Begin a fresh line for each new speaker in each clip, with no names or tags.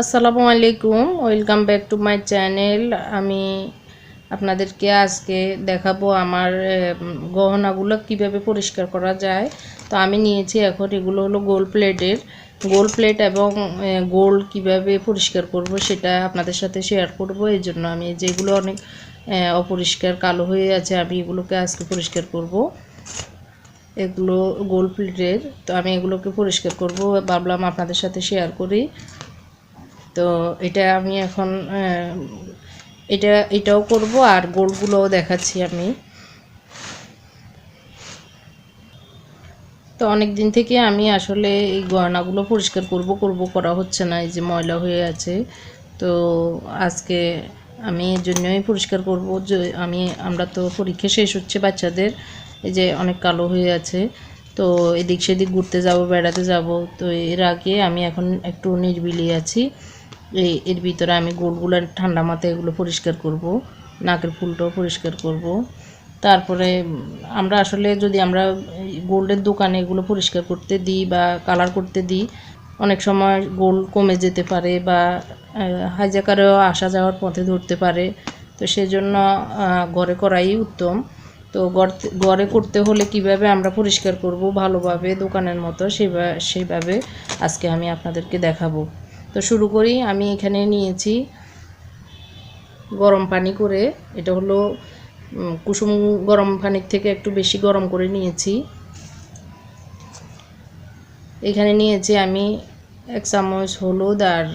আসসালামু আলাইকুম, welcome back to my channel. আমি আপনাদেরকে আজকে দেখাবো আমার গহনাগুলো কীভাবে পরিষ্কার করা যায়। তো আমি নিয়েছি এখন এগুলো হলো গোল্ড প্লেটের গোল্ড প্লেট এবং গোল্ড কীভাবে পরিষ্কার করব সেটা আপনাদের সাথে শেয়ার করব। এই জন্য আমি যেগুলো অনেক অপরিষ্কার কালো হয়ে আছে, আমি এগুলোকে আজকে পরিষ্কার করব। এগুলো গোল্ড প্লেটের তো আমি এগুলোকে পরিষ্কার করব, ভাবলাম আপনাদের সাথে শেয়ার করি। তো এটা আমি এখন এটা, এটাও করব আর গোলগুলোও দেখাচ্ছি আমি। তো অনেক দিন থেকে আমি আসলে এই গয়নাগুলো পরিষ্কার করব করব করা হচ্ছে না, এই যে ময়লা হয়ে আছে। তো আজকে আমি এর জন্যই পরিষ্কার করব, যে আমি, আমরা তো পরীক্ষা শেষ হচ্ছে বাচ্চাদের, এই যে অনেক কালো হয়ে আছে। তো এদিক সেদিক ঘুরতে যাব, বেড়াতে যাব, তো এর আগে আমি এখন একটু নির্বিলি আছি। এই, এর ভিতরে আমি গোলগুলো ঠান্ডা মাথায় এগুলো পরিষ্কার করব, নাকের ফুলটাও পরিষ্কার করব। তারপরে আমরা আসলে যদি আমরা গোল্ডের দোকানে এগুলো পরিষ্কার করতে দিই বা কালার করতে দিই, অনেক সময় গোল কমে যেতে পারে বা হাইজাকারেও আসা যাওয়ার পথে ধরতে পারে। তো সেজন্য ঘরে করাই উত্তম। তো ঘরে করতে হলে কীভাবে আমরা পরিষ্কার করব ভালোভাবে দোকানের মতো সেভাবে সেইভাবে আজকে আমি আপনাদেরকে দেখাবো। তো শুরু করি, আমি এখানে নিয়েছি গরম পানি করে। এটা হলো কুসুম গরম পানির থেকে একটু বেশি গরম করে নিয়েছি। এখানে নিয়েছি আমি এক চামচ হলুদ আর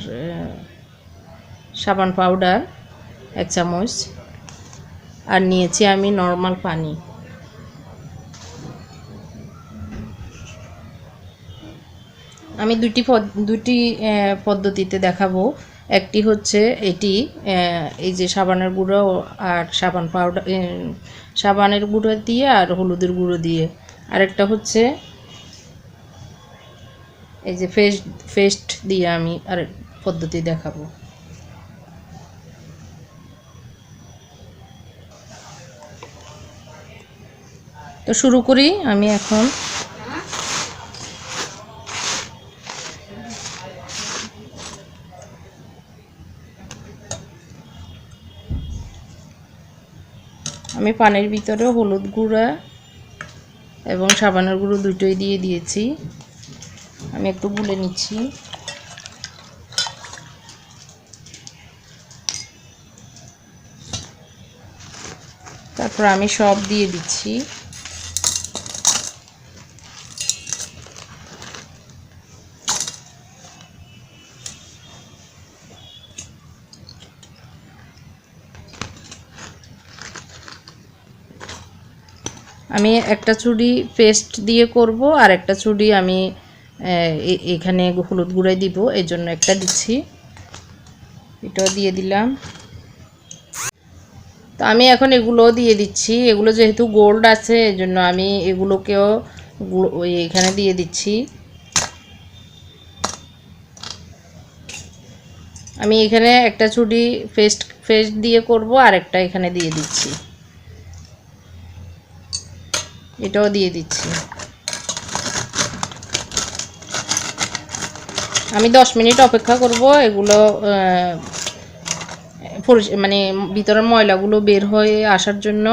সাবান পাউডার, এক চামচ। আর নিয়েছি আমি নর্মাল পানি। আমি দুটি পদ- দুটি পদ্ধতিতে দেখাবো। একটি হচ্ছে এটি এই যে সাবানের গুঁড়ো আর সাবান পাউডার সাবানের গুঁড়ো দিয়ে আর হলুদের গুঁড়ো দিয়ে। আরেকটা হচ্ছে এই যে ফেস্ট ফেস্ট দিয়ে আমি আর পদ্ধতি দেখাবো। তো শুরু করি আমি এখন। আমি পানির ভিতরে হলুদ গুঁড়া এবং সাবানের গুঁড়ো দুটোই দিয়ে দিয়েছি। আমি একটু গুলে নিচ্ছি। তারপর আমি সব দিয়ে দিচ্ছি। আমি একটা চুড়ি পেস্ট দিয়ে করব আর একটা চুড়ি আমি এখানে হলুদ গুঁড়াই দিব এই জন্য একটা দিচ্ছি। এটাও দিয়ে দিলাম। তো আমি এখন এগুলো দিয়ে দিচ্ছি। এগুলো যেহেতু গোল্ড আছে এই জন্য আমি এগুলোকেও এখানে দিয়ে দিচ্ছি। আমি এখানে একটা চুড়ি পেস্ট পেস্ট দিয়ে করব আর একটা এখানে দিয়ে দিচ্ছি। এটাও দিয়ে দিচ্ছি। আমি দশ মিনিট অপেক্ষা করব, এগুলো মানে ভিতরের ময়লাগুলো বের হয়ে আসার জন্য।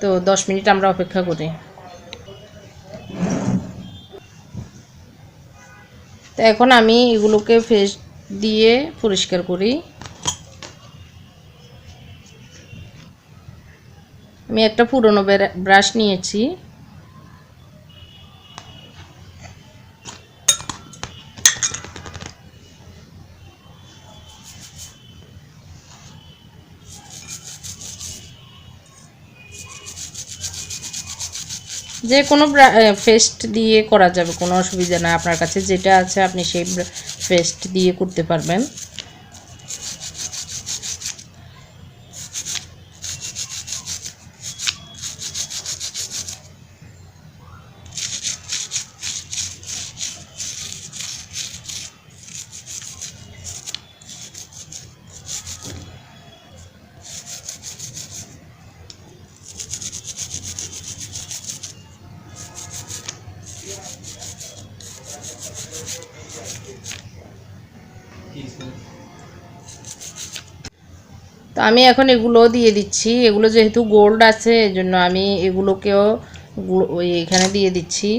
তো দশ মিনিট আমরা অপেক্ষা করি। তো এখন আমি এগুলোকে ফেস দিয়ে পরিষ্কার করি। আমি একটা পুরনো ব্রাশ নিয়েছি। যে কোনো ফেস্ট দিয়ে করা যাবে, কোনো অসুবিধা না। আপনার কাছে যেটা আছে, আপনি সেই ফেস্ট দিয়ে করতে পারবেন। আমি এখন এগুলো দিয়ে দিচ্ছি। এগুলো যেহেতু গোল্ড আছে এই জন্য আমি এগুলোকেও এখানে দিয়ে দিচ্ছি।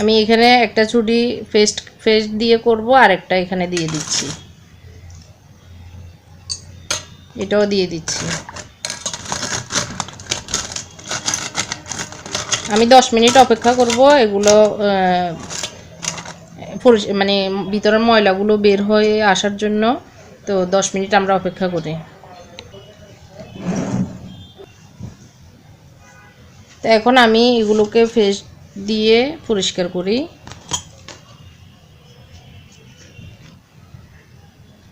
আমি এখানে একটা ছুটি ফেস্ট ফেস্ট দিয়ে করব, আর একটা এখানে দিয়ে দিচ্ছি। এটাও দিয়ে দিচ্ছি। আমি দশ মিনিট অপেক্ষা করব, এগুলো মানে ভিতরের ময়লাগুলো বের হয়ে আসার জন্য তো দশ মিনিট আমরা অপেক্ষা করি। তো এখন আমি এগুলোকে ফেস দিয়ে পরিষ্কার করি।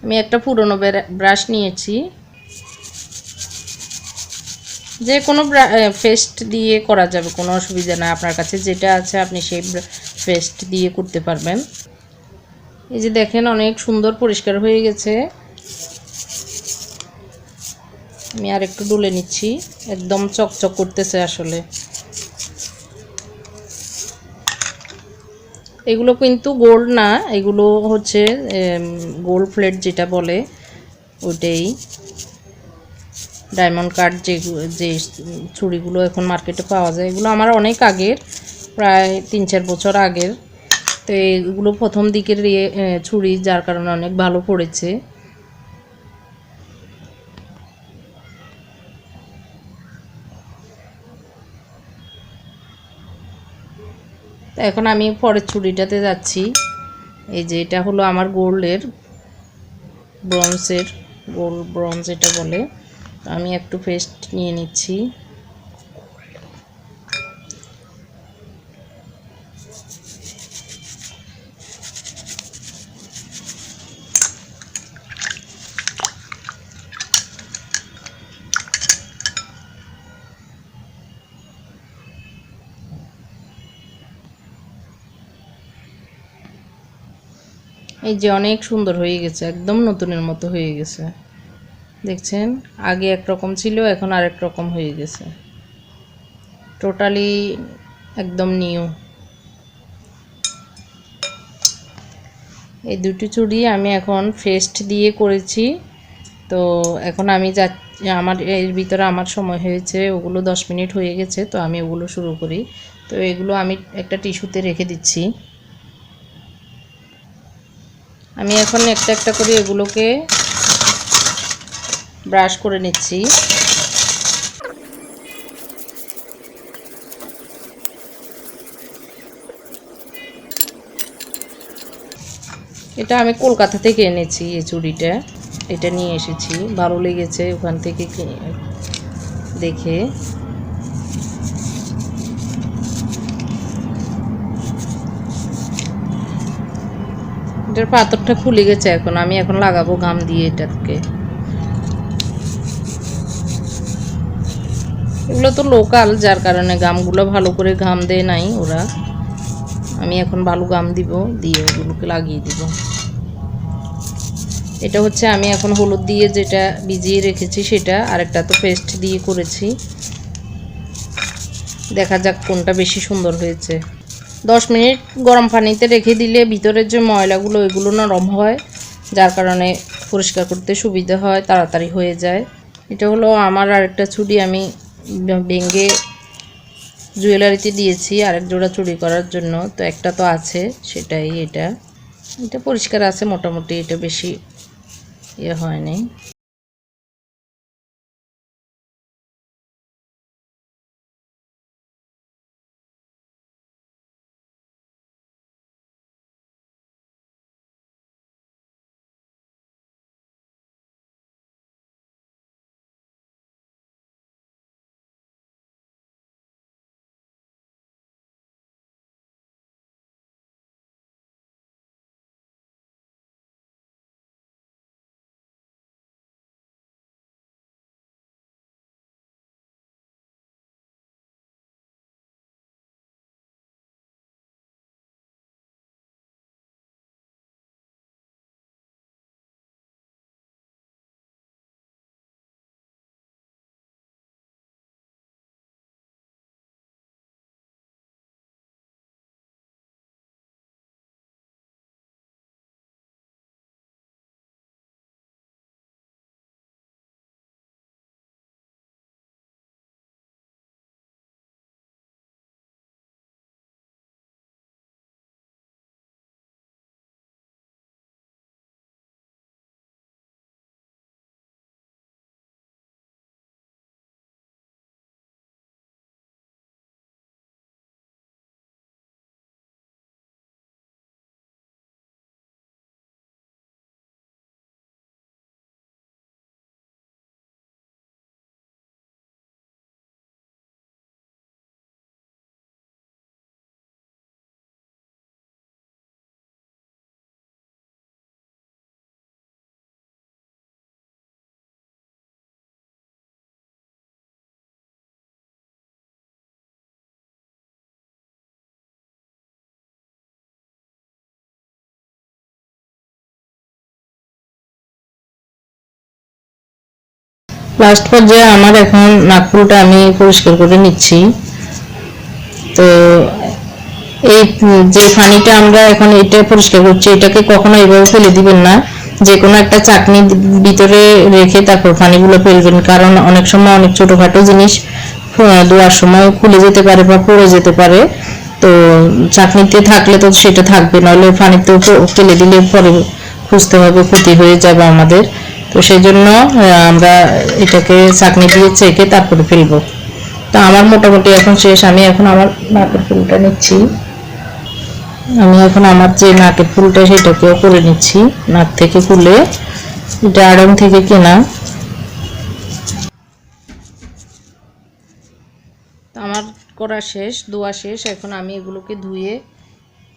আমি একটা পুরনো ব্রাশ নিয়েছি। যে কোনো পেস্ট দিয়ে করা যাবে, কোনো অসুবিধা না আপনার কাছে যেটা আছে, আপনি সেই পেস্ট দিয়ে করতে পারবেন। এই যে দেখেন অনেক সুন্দর পরিষ্কার হয়ে গেছে। আমি আর একটু ডুলে নিচ্ছি। একদম চকচক করতেছে আসলে। এগুলো কিন্তু গোল্ড না, এগুলো হচ্ছে গোল্ড প্লেট যেটা বলে ওটাই ডায়মন্ড কাট যে যে চুড়িগুলো এখন মার্কেটে পাওয়া যায়, এগুলো আমার অনেক আগের। প্রায় তিন চার বছর আগের। তো এগুলো প্রথম দিকের চুড়ি যার কারণে অনেক ভালো পড়েছে। এখন আমি পরের চুড়িটাতে যাচ্ছি। এই যে এটা হলো আমার গোল্ডের, ব্রঞ্জের, গোল্ড ব্রঞ্জ এটা বলে। আমি একটু পেস্ট নিয়ে নিচ্ছি। এই যে অনেক সুন্দর হয়ে গেছে, একদম নতুনের মতো হয়ে গেছে। দেখছেন? আগে একরকম ছিল, এখন আরেক রকম হয়ে গেছে। টোটালি একদম নিউ এই দুটি চুড়ি আমি এখন ফেস্ট দিয়ে করেছি। তো এখন আমি যা, আমার এর ভিতরে আমার সময় হয়েছে, ওগুলো দশ মিনিট হয়ে গেছে, তো আমি ওগুলো শুরু করি। তো এগুলো আমি একটা টিস্যুতে রেখে দিচ্ছি। আমি এখন একটা একটা করে এগুলোকে ব্রাশ করে নিচ্ছি। এটা আমি কলকাতা থেকে এনেছি এই চুড়িটা। এটা নিয়ে এসেছি। ভালো লেগেছে ওখান থেকে দেখে। এটার পাথরটা খুলে গেছে এখন। আমি এখন লাগাবো ঘাম দিয়ে এটাকে। এগুলো তো লোকাল যার কারণে গামগুলো ভালো করে ঘাম দেয় নাই ওরা। আমি এখন ভালো গাম দিব, দিয়ে ওগুলোকে লাগিয়ে দিব। এটা হচ্ছে আমি এখন হলুদ দিয়ে যেটা ভিজিয়ে রেখেছি সেটা, আরেকটা তো পেস্ট দিয়ে করেছি। দেখা যাক কোনটা বেশি সুন্দর হয়েছে। দশ মিনিট গরম পানিতে রেখে দিলে ভিতরের যে ময়লাগুলো এগুলো নরম হয়, যার কারণে পরিষ্কার করতে সুবিধা হয়, তাড়াতাড়ি হয়ে যায়। এটা হলো আমার আরেকটা ছুরি, আমি ভেঙে জুয়েলারিতে দিয়েছি, আরেক জোড়া চুরি করার জন্য। তো একটা তো আছে, সেটাই এটা। এটা পরিষ্কার আছে, মোটামুটি এটা বেশি ইয়ে হয়নি। লাস্ট পর্যায়ে আমার এখন নাকফুলটা আমি পরিষ্কার করে নিচ্ছি। তো এই যে পানিটা আমরা এখন এটা পরিষ্কার করছি এটাকে কখনো এইভাবে ফেলে দিবেন না। যে কোনো একটা চাকনি ভিতরে রেখে তারপর পানিগুলো ফেলবেন কারণ অনেক সময় অনেক ছোটোখাটো জিনিস আহ, সময় খুলে যেতে পারে বা পড়ে যেতে পারে। তো চাকনিতে থাকলে তো সেটা থাকবে নাহলে পানিতে ফেলে দিলে পরে খুঁজতে হবে ক্ষতি হয়ে যাবে আমাদের। তো সেই জন্য আমরা এটাকে চাকনি দিয়ে চেকে তারপরে ফেলব। তো আমার মোটামুটি এখন শেষ। আমি এখন আমার নাকের ফুলটা নিচ্ছি। আমি এখন আমার যে নাকের ফুলটা সেটাকেও করে নিচ্ছি। নাক থেকে খুলে। এটা আড়ং থেকে কেনা। আমার করা শেষ ধোয়া শেষ। এখন আমি এগুলোকে ধুয়ে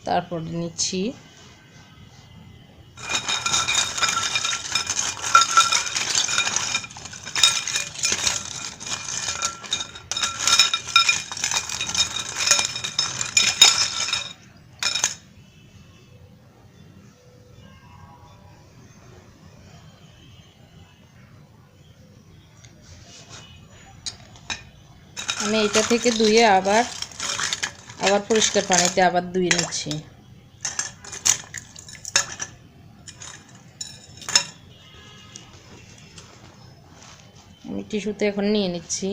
তারপর নিচ্ছি। আমি এটা থেকে ধুয়ে আবার আবার পরিষ্কার পানিতে আবার ধুয়ে নিচ্ছি। আমি টিস্যুতে এখন নিয়ে নিচ্ছি।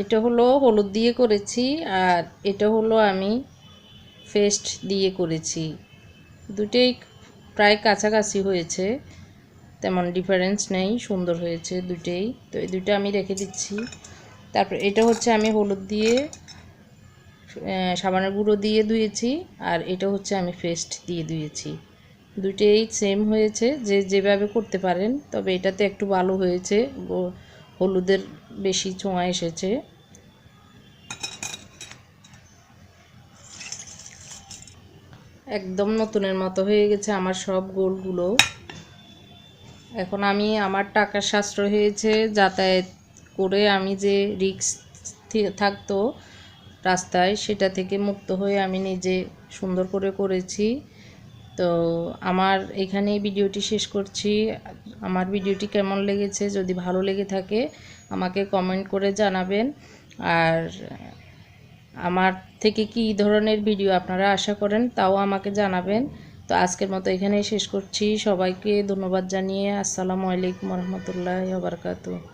এটা হলো হলুদ দিয়ে করেছি, আর এটা হলো আমি পেস্ট দিয়ে করেছি। দুটোই প্রায় কাছাকাছি হয়েছে। তেমন ডিফারেন্স নেই, সুন্দর হয়েছে দুটোই তো এই দুটো আমি রেখে দিচ্ছি। তারপর এটা হচ্ছে আমি হলুদ দিয়ে সাবানের গুঁড়ো দিয়ে ধুয়েছি আর এটা হচ্ছে আমি পেস্ট দিয়ে ধুয়েছি। দুটোই সেম হয়েছে, যে যেভাবে করতে পারেন, তবে এটাতে একটু ভালো হয়েছে। হলুদের বেশি ছোঁয়া এসেছে। একদম নতুনের মতো হয়ে গেছে আমার সব গোলগুলো। এখন আমি আমার টাকা সাশ্রয় হয়েছে, যাতায়াত করে আমি যে রিক্স থাকতো রাস্তায় সেটা থেকে মুক্ত হয়ে আমি নিজে সুন্দর করে করেছি। তো আমার এখানেই ভিডিওটি শেষ করছি। আমার ভিডিওটি কেমন লেগেছে, যদি ভালো লেগে থাকে আমাকে কমেন্ট করে জানাবেন। আর আমার থেকে কি ধরনের ভিডিও আপনারা আশা করেন, তাও আমাকে জানাবেন। তো আজকের মতো এখানেই শেষ করছি। সবাইকে ধন্যবাদ জানিয়ে আসসালামু আলাইকুম রহমতুল্লাহ বারকাতু